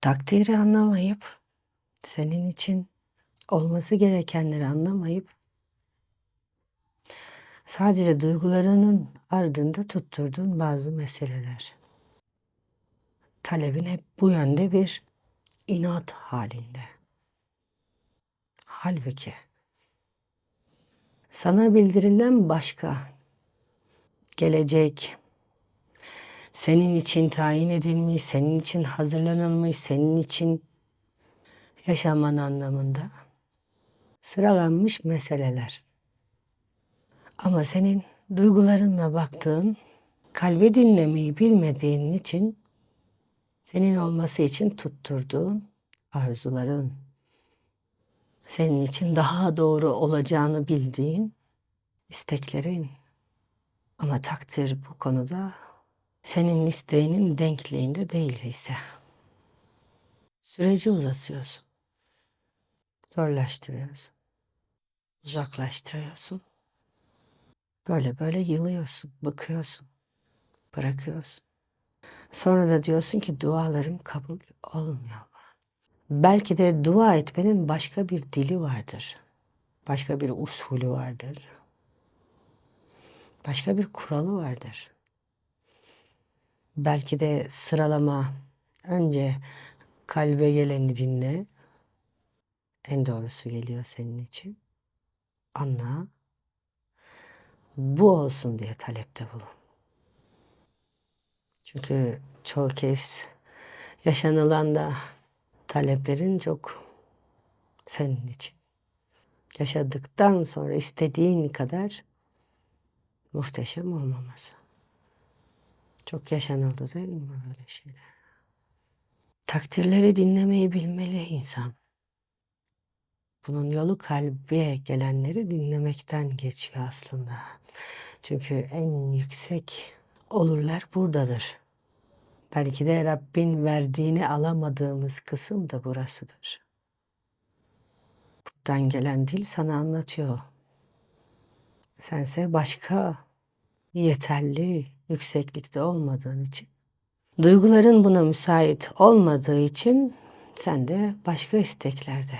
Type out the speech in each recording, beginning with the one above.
takdiri anlamayıp, senin için olması gerekenleri anlamayıp, sadece duygularının ardında tutturduğun bazı meseleler. Talebin hep bu yönde bir inat halinde. Halbuki sana bildirilen başka, gelecek, senin için tayin edilmiş, senin için hazırlanılmış, senin için yaşaman anlamında sıralanmış meseleler. Ama senin duygularınla baktığın, kalbi dinlemeyi bilmediğin için senin olması için tutturduğun arzuların, senin için daha doğru olacağını bildiğin isteklerin. Ama takdir bu konuda senin isteğinin denkliğinde değilse süreci uzatıyorsun. Zorlaştırıyorsun. Uzaklaştırıyorsun. Böyle böyle yılıyorsun, bıkıyorsun, bırakıyorsun. Sonra da diyorsun ki dualarım kabul olmuyor. Belki de dua etmenin başka bir dili vardır. Başka bir usulü vardır. Başka bir kuralı vardır. Belki de sıralama önce kalbe geleni dinle. En doğrusu geliyor senin için. Anla. Bu olsun diye talepte bulun. Çünkü çoğu kez yaşanılan da taleplerin çok senin için. Yaşadıktan sonra istediğin kadar muhteşem olmaması. Çok yaşanıldı değil mi böyle şeyler? Takdirleri dinlemeyi bilmeli insan. Bunun yolu kalbe gelenleri dinlemekten geçiyor aslında. Çünkü en yüksek olurlar buradadır. Belki de Rabbin verdiğini alamadığımız kısım da burasıdır. Buradan gelen dil sana anlatıyor. Sense başka yeterli yükseklikte olmadığın için, duyguların buna müsait olmadığı için sen de başka isteklerde.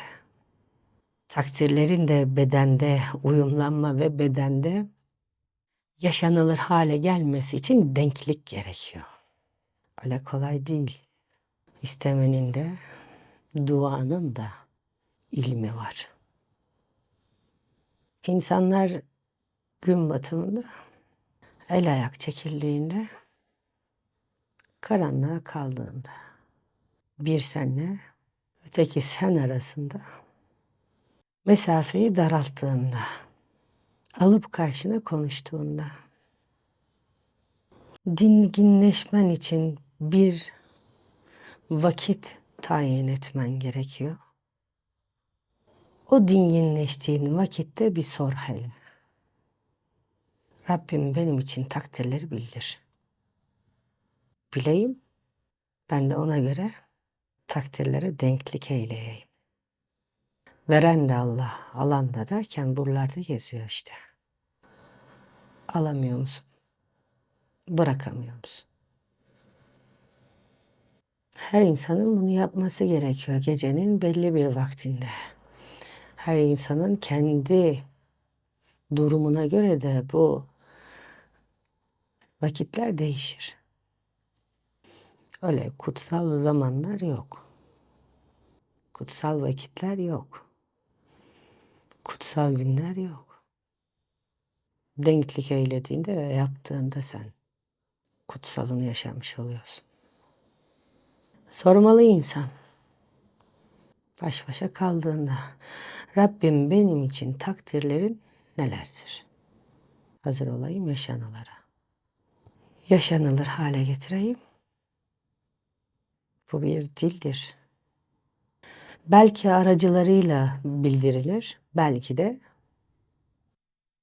Takdirlerin de bedende uyumlanma ve bedende yaşanılır hale gelmesi için denklik gerekiyor. Öyle kolay değil. İstemenin de duanın da ilmi var. İnsanlar gün batımında el ayak çekildiğinde karanlığa kaldığında bir senle öteki sen arasında mesafeyi daralttığında alıp karşına konuştuğunda dinginleşmen için bir vakit tayin etmen gerekiyor. O dinginleştiğin vakitte bir sor hele. Rabbim benim için takdirleri bildir. Bileyim, ben de ona göre takdirlere denklik eyleyeyim. Veren de Allah, alan da derken buralarda geziyor işte. Alamıyor musun? Bırakamıyor musun? Her insanın bunu yapması gerekiyor gecenin belli bir vaktinde. Her insanın kendi durumuna göre de bu vakitler değişir. Öyle kutsal zamanlar yok. Kutsal vakitler yok. Kutsal günler yok. Denklik eylediğinde ve yaptığında sen kutsalını yaşamış oluyorsun. Sormalı insan. Baş başa kaldığında Rabbim benim için takdirlerin nelerdir? Hazır olayım yaşanılara. Yaşanılır hale getireyim. Bu bir dildir. Belki aracılarıyla bildirilir, belki de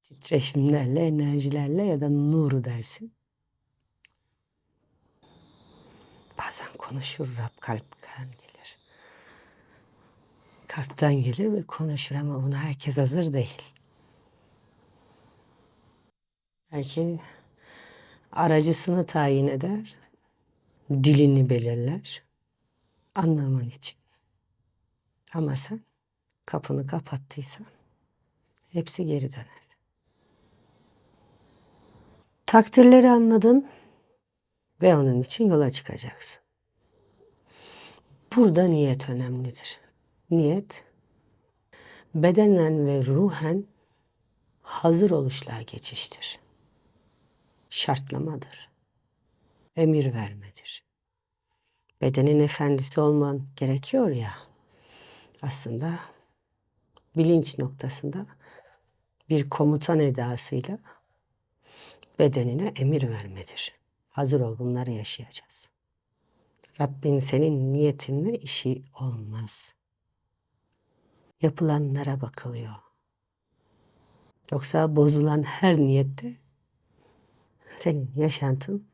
titreşimlerle, enerjilerle ya da nuru dersin. Bazen konuşur Rab kalpten gelir. Kalpten gelir ve konuşur ama buna herkes hazır değil. Belki aracısını tayin eder, dilini belirler. anlaman için. Ama sen kapını kapattıysan hepsi geri döner. Takdirleri anladın ve onun için yola çıkacaksın. Burada niyet önemlidir. Niyet bedenen ve ruhen hazır oluşla geçiştir. Şartlamadır. Emir vermedir. Bedenin efendisi olman gerekiyor ya. Aslında bilinç noktasında bir komutan edasıyla bedenine emir vermedir. Hazır ol bunları yaşayacağız. Rabbin senin niyetinle işi olmaz. Yapılanlara bakılıyor. Yoksa bozulan her niyette senin yaşantın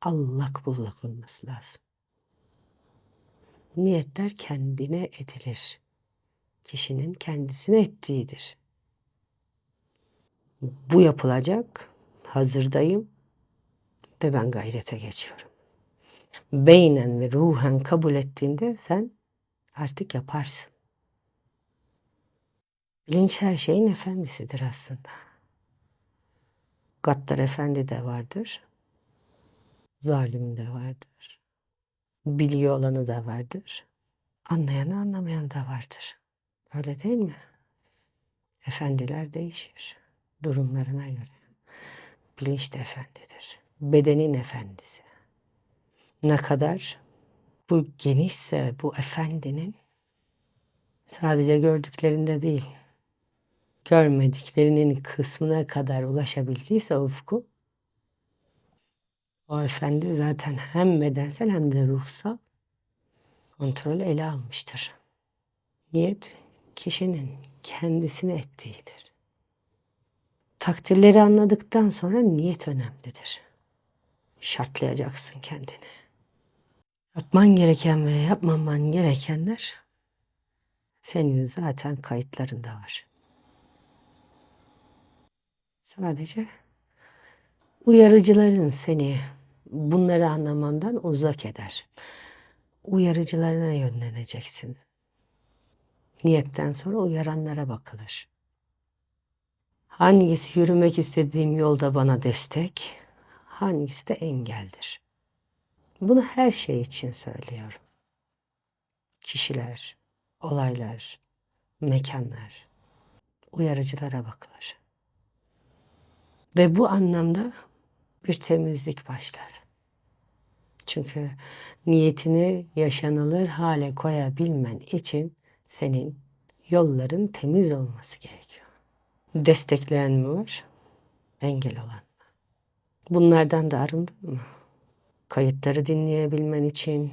allak bullak olması lazım. Niyetler kendine edilir. Kişinin kendisine ettiğidir. Bu yapılacak. Hazırdayım ve ben gayrete geçiyorum. Beynen ve ruhen kabul ettiğinde sen artık yaparsın. Bilinç her şeyin efendisidir aslında. Gaddar efendi de vardır. Zalim de vardır. Bilgi olanı da vardır. Anlayanı anlamayan da vardır. Öyle değil mi? Efendiler değişir. Durumlarına göre. Bilinç de efendidir. Bedenin efendisi. Ne kadar bu genişse bu efendinin sadece gördüklerinde değil, görmediklerinin kısmına kadar ulaşabildiyse ufku, o efendi zaten hem bedensel hem de ruhsal kontrolü ele almıştır. Niyet kişinin kendisine ettiğidir. Takdirleri anladıktan sonra niyet önemlidir. Şartlayacaksın kendini. Yapman gereken ve yapmaman gerekenler senin zaten kayıtlarında var. Sadece uyarıcıların seni bunları anlamandan uzak eder. Uyarıcılarına yönleneceksin. Niyetten sonra uyaranlara bakılır. Hangisi yürümek istediğim yolda bana destek, hangisi de engeldir. Bunu her şey için söylüyorum. Kişiler, olaylar, mekanlar, uyarıcılara bakılır. Ve bu anlamda bir temizlik başlar. Çünkü niyetini yaşanılır hale koyabilmen için senin yolların temiz olması gerekiyor. Destekleyen mi var? Engel olan mı? Bunlardan da arındın mı? Kayıtları dinleyebilmen için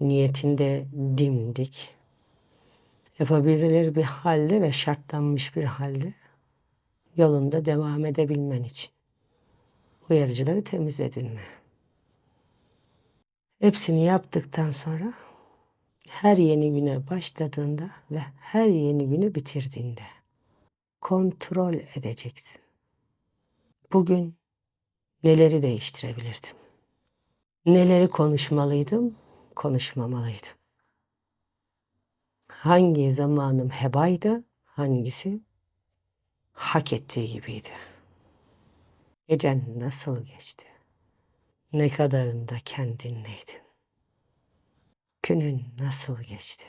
niyetinde dimdik, yapabilir bir halde ve şartlanmış bir halde yolunda devam edebilmen için. Uyarıcıları temizledin mi? Hepsini yaptıktan sonra her yeni güne başladığında ve her yeni günü bitirdiğinde kontrol edeceksin. Bugün neleri değiştirebilirdim? Neleri konuşmalıydım, konuşmamalıydım? Hangi zamanım hebaydı, hangisi hak ettiği gibiydi? Gecen nasıl geçti? Ne kadarında kendinleydin? Günün nasıl geçti?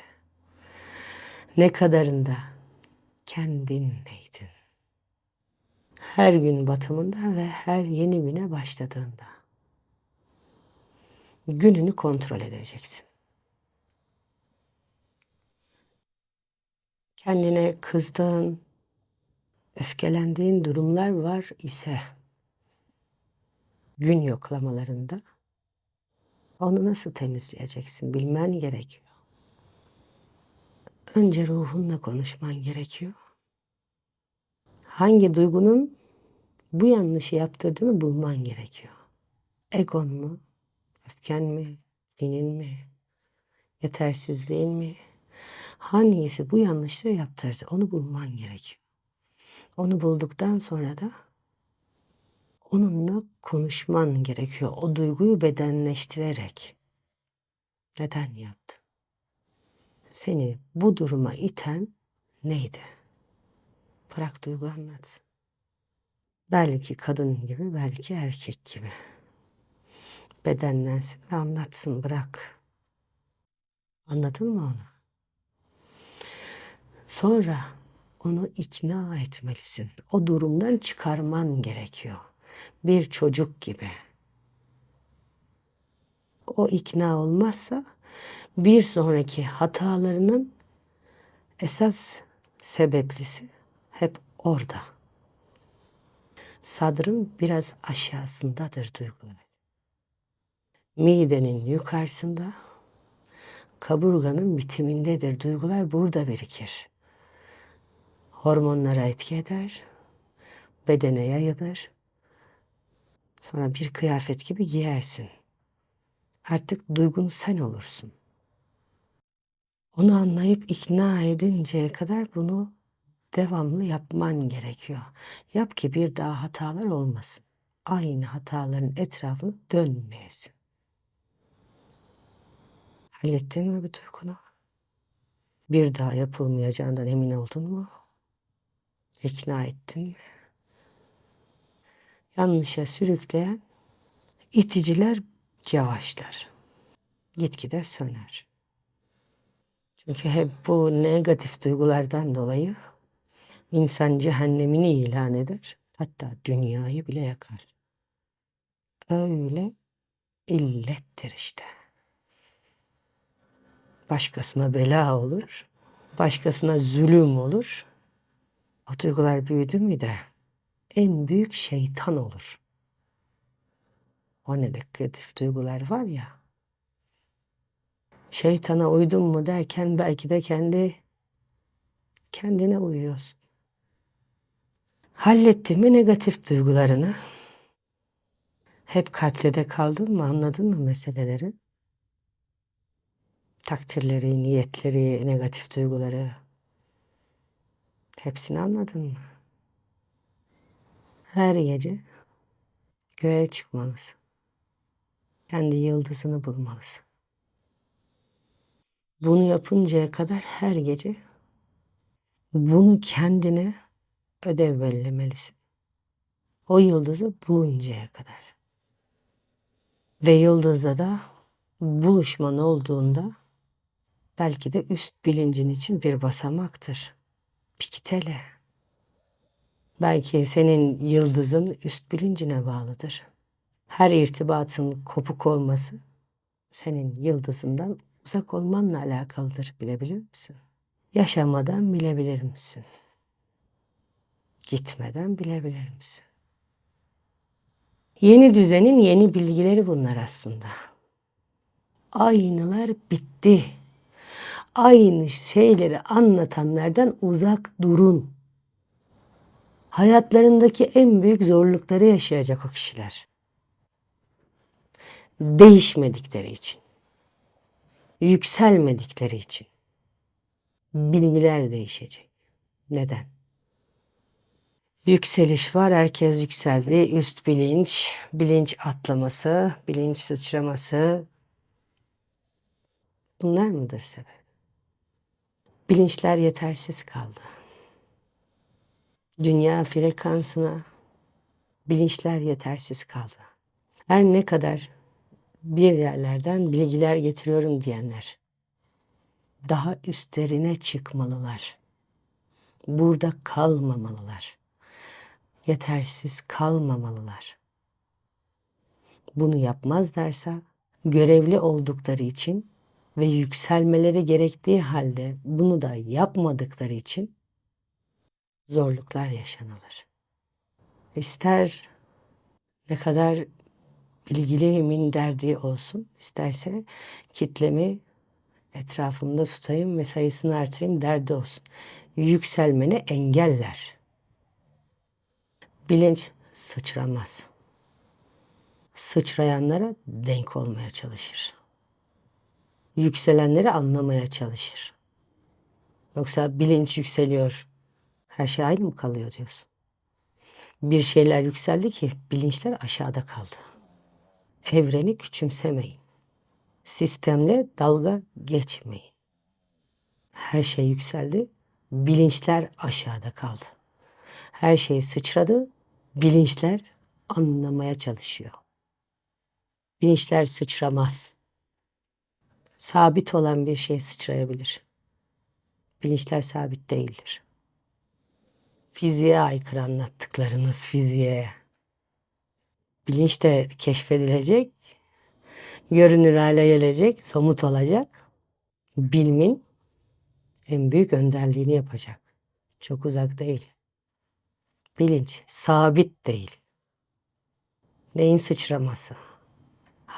Ne kadarında kendinleydin? Her gün batımında ve her yeni güne başladığında gününü kontrol edeceksin. Kendine kızdığın, öfkelendiğin durumlar var ise gün yoklamalarında onu nasıl temizleyeceksin bilmen gerekiyor. Önce ruhunla konuşman gerekiyor. Hangi duygunun bu yanlışı yaptırdığını bulman gerekiyor. Egon mu? Öfken mi? Kinin mi? Yetersizliğin mi? Hangisi bu yanlışlığı yaptırdı? Onu bulman gerekiyor. Onu bulduktan sonra da onunla konuşman gerekiyor. O duyguyu bedenleştirerek. Neden yaptın? Seni bu duruma iten neydi? Bırak duygu anlatsın. Belki kadın gibi, belki erkek gibi. Bedenlensin ve anlatsın, bırak. Anladın mı onu? Sonra onu ikna etmelisin. O durumdan çıkarman gerekiyor. Bir çocuk gibi. O ikna olmazsa bir sonraki hatalarının esas sebeplisi hep orada. Sadrın biraz aşağısındadır duygular. Midenin yukarısında, kaburganın bitimindedir. Duygular burada birikir. Hormonlara etki eder, bedene yayılır. Sonra bir kıyafet gibi giyersin. Artık duygun sen olursun. Onu anlayıp ikna edinceye kadar bunu devamlı yapman gerekiyor. Yap ki bir daha hatalar olmasın. Aynı hataların etrafını dönmeyesin. Hallettin mi bu duygunu? Bir daha yapılmayacağından emin oldun mu? İkna ettin mi? Yanlışa sürükleyen iticiler yavaşlar. Gitgide söner. Çünkü hep bu negatif duygulardan dolayı insan cehennemini ilan eder. Hatta dünyayı bile yakar. Öyle illettir işte. Başkasına bela olur, başkasına zulüm olur. O duygular büyüdü mü de en büyük şeytan olur. O negatif duygular var ya. Şeytana uydun mu derken belki de kendi kendine uyuyorsun. Hallettin mi negatif duygularını? Hep kalplede kaldın mı? Anladın mı meseleleri? Takdirleri, niyetleri, negatif duyguları. Hepsini anladın mı? Her gece göğe çıkmalısın. Kendi yıldızını bulmalısın. Bunu yapıncaya kadar her gece bunu kendine ödev belirlemelisin. O yıldızı buluncaya kadar. Ve yıldızda da buluşman olduğunda belki de üst bilincin için bir basamaktır. Pikitele. Belki senin yıldızın üst bilincine bağlıdır. Her irtibatın kopuk olması senin yıldızından uzak olmanla alakalıdır bilebilir misin? Yaşamadan bilebilir misin? Gitmeden bilebilir misin? Yeni düzenin yeni bilgileri bunlar aslında. Aynılar bitti. Aynı şeyleri anlatanlardan uzak durun. Hayatlarındaki en büyük zorlukları yaşayacak o kişiler. Değişmedikleri için. Yükselmedikleri için. Bilgiler değişecek. Neden? Yükseliş var, herkes yükseldi. Üst bilinç, bilinç atlaması, bilinç sıçraması. Bunlar mıdır sebep? Bilinçler yetersiz kaldı. Dünya frekansına bilinçler yetersiz kaldı. Her ne kadar bir yerlerden bilgiler getiriyorum diyenler daha üstlerine çıkmalılar. Burada kalmamalılar. Yetersiz kalmamalılar. Bunu yapmazlarsa görevli oldukları için ve yükselmeleri gerektiği halde bunu da yapmadıkları için zorluklar yaşanılır. İster ne kadar bilgiliyimin derdi olsun, isterse kitlemi etrafımda tutayım ve sayısını artırayım derdi olsun. Yükselmeni engeller. Bilinç sıçramaz. Sıçrayanlara denk olmaya çalışır. Yükselenleri anlamaya çalışır. Yoksa bilinç yükseliyor. Her şey aynı mı kalıyor diyorsun? Bir şeyler yükseldi ki bilinçler aşağıda kaldı. Evreni küçümsemeyin. sistemle dalga geçmeyin. Her şey yükseldi, bilinçler aşağıda kaldı. Her şey sıçradı, bilinçler anlamaya çalışıyor. Bilinçler sıçramaz. Sabit olan bir şey sıçrayabilir. Bilinçler sabit değildir. Fiziğe aykırı anlattıklarınız fiziğe. Bilinç de keşfedilecek, görünür hale gelecek, somut olacak. Bilimin en büyük önderliğini yapacak. Çok uzak değil. Bilinç sabit değil. Neyin sıçraması?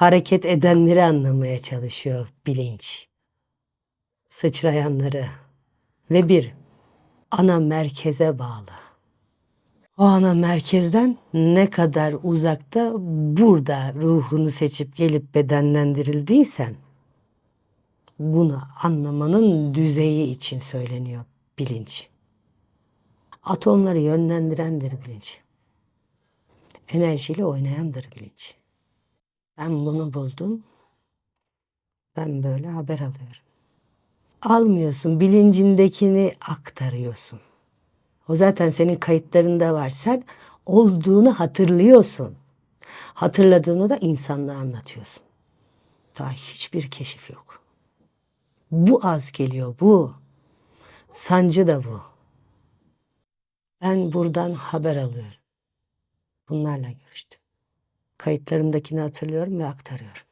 Hareket edenleri anlamaya çalışıyor bilinç. Sıçrayanları ve bir ana merkeze bağlı. O ana merkezden ne kadar uzakta burada ruhunu seçip gelip bedenlendirildiysen bunu anlamanın düzeyi için söyleniyor bilinç. Atomları yönlendirendir bilinç. Enerjiyle oynayandır bilinç. Ben bunu buldum. Ben böyle haber alıyorum. Almıyorsun, bilincindekini aktarıyorsun. O zaten senin kayıtlarında var. Sen olduğunu hatırlıyorsun. Hatırladığını da insanlığa anlatıyorsun. Daha hiçbir keşif yok. Bu az geliyor, bu. Sancı da bu. Ben buradan haber alıyorum. Bunlarla görüştüm. Kayıtlarımdakini hatırlıyorum ve aktarıyorum.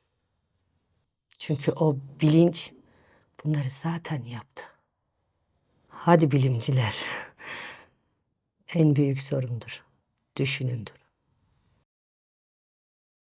Çünkü o bilinç bunları zaten yaptı. Hadi bilimciler. En büyük sorumdur. Düşünün durun.